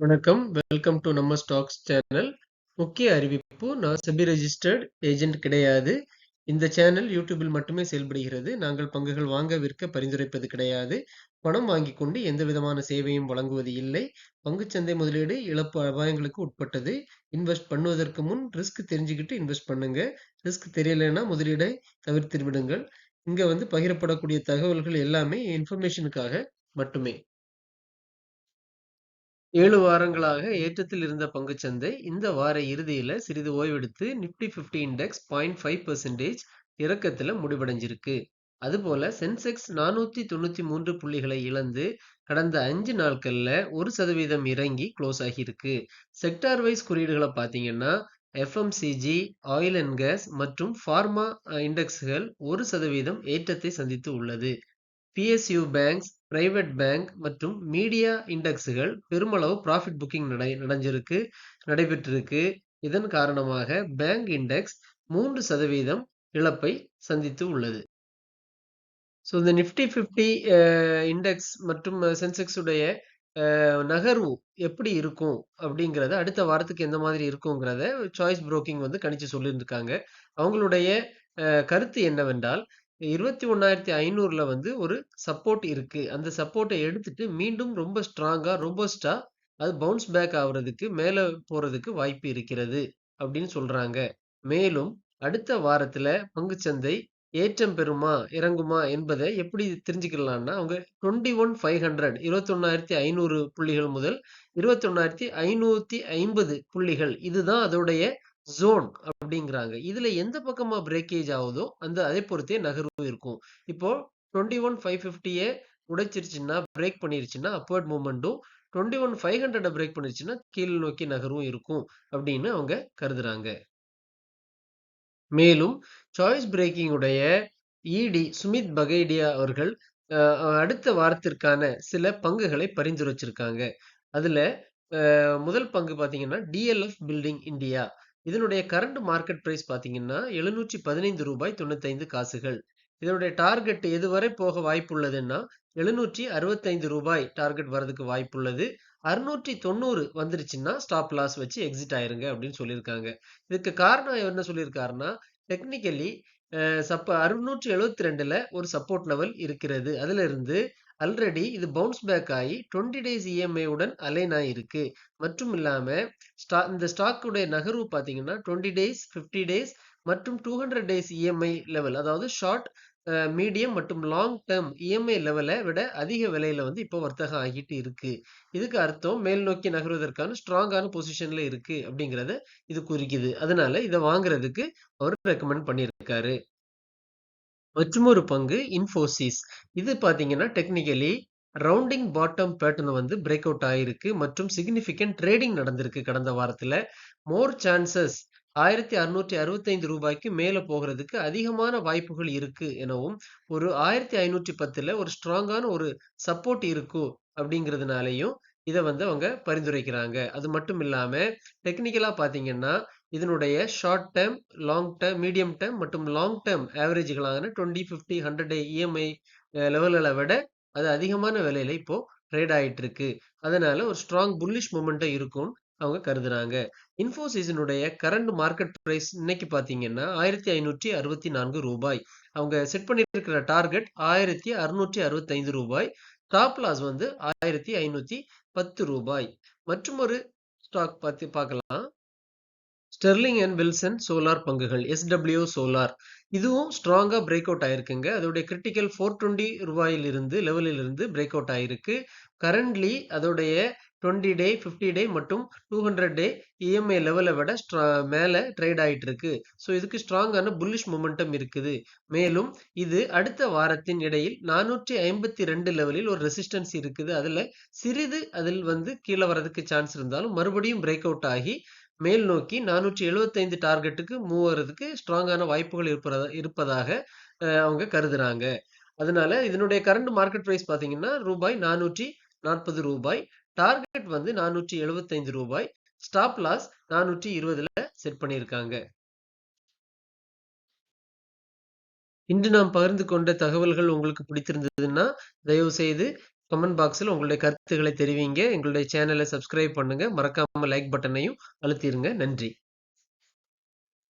வணக்கம். Welcome to நம்ம stocks channel. முக்கிய அறிவிப்பு நான் செபி ரெஜிஸ்டர்ட் ஏஜென்ட் கிடையாது. இந்த சேனல் யூடியூபில் மட்டுமே செயல்படுகிறது. நாங்கள் பங்குகள் வாங்க, விற்க பரிந்துரைப்பது கிடையாது. பணம் வாங்கிக் கொண்டு எந்த விதமான சேவையும் வழங்குவது இல்லை. பங்குச்சந்தை முதலீடு இழப்பு அபாயங்களுக்கு உட்பட்டது. இன்வெஸ்ட் பண்ணுவதற்கு முன் ரிஸ்க் தெரிஞ்சுக்கிட்டு இன்வெஸ்ட் பண்ணுங்க. ரிஸ்க் தெரியலைன்னா முதலீடை தவிர்த்து விடுங்கள். இங்கே வந்து பகிரப்படக்கூடிய தகவல்கள் எல்லாமே இன்ஃபர்மேஷனுக்காக மட்டுமே. ஏழு வாரங்களாக ஏற்றத்தில் இருந்த பங்குச்சந்தை இந்த வார இறுதியில சிறிது ஓய்வெடுத்து நிப்டி 50 இண்டெக்ஸ் 0.5% இறக்கத்துல முடிவடைஞ்சிருக்கு. அதுபோல சென்செக்ஸ் 493 புள்ளிகளை இழந்து கடந்த அஞ்சு நாட்கள்ல ஒரு சதவீதம் இறங்கி க்ளோஸ் ஆகியிருக்கு. செக்டார் வைஸ் குறியீடுகளை பார்த்தீங்கன்னா, எஃப்எம்சிஜி, ஆயில் அண்ட் கேஸ் மற்றும் ஃபார்மா இண்டெக்ஸ்கள் ஒரு சதவீதம் ஏற்றத்தை சந்தித்து உள்ளது. பிஎஸ்யூ பேங்க்ஸ், பிரைவேட் பேங்க் மற்றும் மீடியா இண்டெக்ஸ்கள் பெருமளவு ப்ராஃபிட் புக்கிங் நடை நடைஞ்சிருக்கு நடைபெற்றிருக்கு. இதன் காரணமாக பேங்க் இண்டெக்ஸ் மூன்று சதவீதம் இழப்பை சந்தித்து உள்ளது. ஸோ இந்த நிஃப்டி ஃபிஃப்டி இண்டெக்ஸ் மற்றும் சென்செக்ஸ் உடைய நகர்வு எப்படி இருக்கும் அப்படிங்கிறத அடுத்த வாரத்துக்கு எந்த மாதிரி இருக்குங்கிறத சாய்ஸ் புரோக்கிங் வந்து கணிச்சு சொல்லியிருந்திருக்காங்க அவங்களுடைய கருத்து என்னவென்றால் 21,500ல வந்து ஒரு சப்போர்ட் இருக்கு. அந்த சப்போர்ட்டை எடுத்துட்டு மீண்டும் ரொம்ப ஸ்ட்ராங்கா, ரோபஸ்ட்டா அது பவுன்ஸ் பேக் ஆகுறதுக்கு மேலே போறதுக்கு வாய்ப்பு இருக்கிறது அப்படின்னு சொல்றாங்க. மேலும் அடுத்த வாரத்துல பங்குச்சந்தை ஏற்றம் பெறுமா, இறங்குமா என்பதை எப்படி தெரிஞ்சுக்கலாம்னா, அவங்க 21,500 21,500 புள்ளிகள் முதல் 21,550 புள்ளிகள் இதுதான் அதோடைய ஜோன் அப்படிங்கிறாங்க. இதுல எந்த பக்கமா பிரேக்கேஜ் ஆகுதோ அந்த அதை பொறுத்தே நகர்வு இருக்கும். இப்போ 21,550ய உடைச்சிருச்சுன்னா, பிரேக் பண்ணிருச்சுன்னா அப்வர்ட் மூவ்மெண்ட்டும் 21,500 பிரேக் பண்ணிருச்சுன்னா கீழ் நோக்கி நகர்வும் இருக்கும் அப்படின்னு அவங்க கருதுறாங்க. மேலும் சாய்ஸ் பிரேக்கிங் உடைய இடி சுமித் பகைடியா அவர்கள் அடுத்த வாரத்திற்கான சில பங்குகளை பரிந்துரைச்சிருக்காங்க. அதுல முதல் பங்கு பார்த்தீங்கன்னா, டிஎல்எஃப் பில்டிங் இந்தியா. இதனுடைய கரண்ட் மார்க்கெட் பிரைஸ் பார்த்தீங்கன்னா, ரூ. 715.95 இதனுடைய டார்கெட் எதுவரை போக வாய்ப்புள்ளதுன்னா, ரூ. 765 டார்கெட் வரதுக்கு வாய்ப்புள்ளது. 690 வந்துருச்சுன்னா ஸ்டாப் லாஸ் வச்சு எக்ஸிட் ஆயிருங்க அப்படின்னு சொல்லியிருக்காங்க. இதுக்கு காரணம் என்ன சொல்லியிருக்காருன்னா, டெக்னிக்கலி சப்ப அறுநூற்றி எழுபத்தி ரெண்டுல ஒரு சப்போர்ட் லெவல் இருக்கிறது. அதுல இருந்து ஆல்ரெடி இது பவுன்ஸ் பேக் ஆகி 20 டேஸ் இஎம்ஐ உடன் அலைன் ஆகிருக்கு மற்றும் இல்லாமல் ஸ்டா இந்த ஸ்டாக்குடைய நகர்வு பார்த்தீங்கன்னா, 20 டேஸ், 50 டேஸ் மற்றும் 200 டேஸ் இஎம்ஐ லெவல் அதாவது ஷார்ட், மீடியம் மற்றும் லாங் டெர்ம் இஎம்ஐ லெவலை விட அதிக விலையில வந்து இப்போ வர்த்தகம் ஆகிட்டு இருக்கு. இதுக்கு அர்த்தம் மேல் நோக்கி நகர்வதற்கான ஸ்ட்ராங்கான பொசிஷன்ல இருக்கு அப்படிங்கிறத இது குறிக்குது. அதனால இதை வாங்குறதுக்கு அவர் ரெக்கமெண்ட் பண்ணியிருக்காரு. மற்றுமொரு பங்கு இன்ஃபோசிஸ். இது பார்த்தீங்கன்னா, டெக்னிக்கலி ரவுண்டிங் பாட்டம் பேட்டர்ன் வந்து பிரேக் அவுட் ஆயிருக்கு மற்றும் சிக்னிஃபிகன்ட் ட்ரேடிங் நடந்திருக்கு கடந்த வாரத்தில் மோர் சான்சஸ் ஆயிரத்தி அறுநூற்றி அறுபத்தைந்து ரூபாய்க்கு மேலே போகிறதுக்கு அதிகமான வாய்ப்புகள் இருக்கு எனவும், ஒரு 1,510ல ஒரு ஸ்ட்ராங்கான ஒரு சப்போர்ட் இருக்கும் அப்படிங்கிறதுனாலையும் இதை வந்து அவங்க பரிந்துரைக்கிறாங்க. அது மட்டும் இல்லாமல் டெக்னிக்கலாக பார்த்தீங்கன்னா, இதனுடைய short term long term medium term மற்றும் லாங் டேர்ம் ஆவரேஜ்களான டுவெண்ட்டி ஃபிஃப்டி ஹண்ட்ரட் இஎம்ஐ லெவல்களை விட அது அதிகமான விலையில இப்போ ட்ரேட் ஆகிட்டு இருக்கு. அதனால ஒரு ஸ்ட்ராங் புல்லிஷ் மொமெண்டம் இருக்கும்னு அவங்க கருதுறாங்க. இன்ஃபோசிஸினுடைய கரண்ட் மார்க்கெட் பிரைஸ் இன்னைக்கு பார்த்தீங்கன்னா, ஆயிரத்தி ஐநூற்றி அறுபத்தி நான்கு ரூபாய் அவங்க செட் பண்ணியிருக்கிற டார்கெட் ஆயிரத்தி அறுநூற்றி அறுபத்தைந்து ரூபாய் டாப் லாஸ் வந்து ஆயிரத்தி ஐநூற்றி பத்து ரூபாய் மற்றும் ஒரு ஸ்டாக் பார்த்து பார்க்கலாம். ஸ்டெர்லிங் அண்ட் வில்சன் சோலார் பங்குகள் எஸ்டபிள்யூ சோலார். இதுவும் ஸ்ட்ராங்கா பிரேக் அவுட் ஆயிருக்குங்க. அதோடைய கிரிட்டிக்கல் ரூ. 420 இருந்து லெவலில் இருந்து பிரேக் அவுட் ஆயிருக்கு. கரண்ட்லி அதோடைய 20 டே, 50 டே மற்றும் 200 டே இஎம்ஐ லெவலை விட ஸ்ட்ரா மேல ட்ரேட் ஆகிட்டு இருக்கு. ஸோ இதுக்கு ஸ்ட்ராங்கான புல்லிஷ் மொமெண்டம் இருக்குது. மேலும் இது அடுத்த வாரத்தின் இடையில் 452 லெவலில் ஒரு ரெசிஸ்டன்ஸ் இருக்குது. அதுல சிறிது அதில் வந்து கீழே வரதுக்கு சான்ஸ் இருந்தாலும் மறுபடியும் பிரேக் அவுட் ஆகி மேல் நோக்கி 475 டார்கெட்டுக்கு மூவ் ஸ்ட்ராங்கான வாய்ப்புகள் இருப்பதா இருப்பதாக அவங்க கருதுறாங்க. அதனால இதனுடைய கரண்ட் மார்க்கெட் ப்ரைஸ் பார்த்தீங்கன்னா, ரூபாய் நானூற்றி நாற்பது ரூபாய் டார்கெட் வந்து நானூற்றி எழுபத்தைந்து ரூபாய் ஸ்டாப் லாஸ் 420ல செட் பண்ணியிருக்காங்க. இன்று நாம் பகிர்ந்து கொண்ட தகவல்கள் உங்களுக்கு பிடித்திருந்ததுன்னா, தயவு செய்து கமெண்ட் பாக்ஸில் உங்களுடைய கருத்துக்களை தெரிவிங்க. எங்களுடைய சேனலை சப்ஸ்கிரைப் பண்ணுங்க. மறக்காமல் லைக் பட்டனையும் அழுத்திருங்க. நன்றி.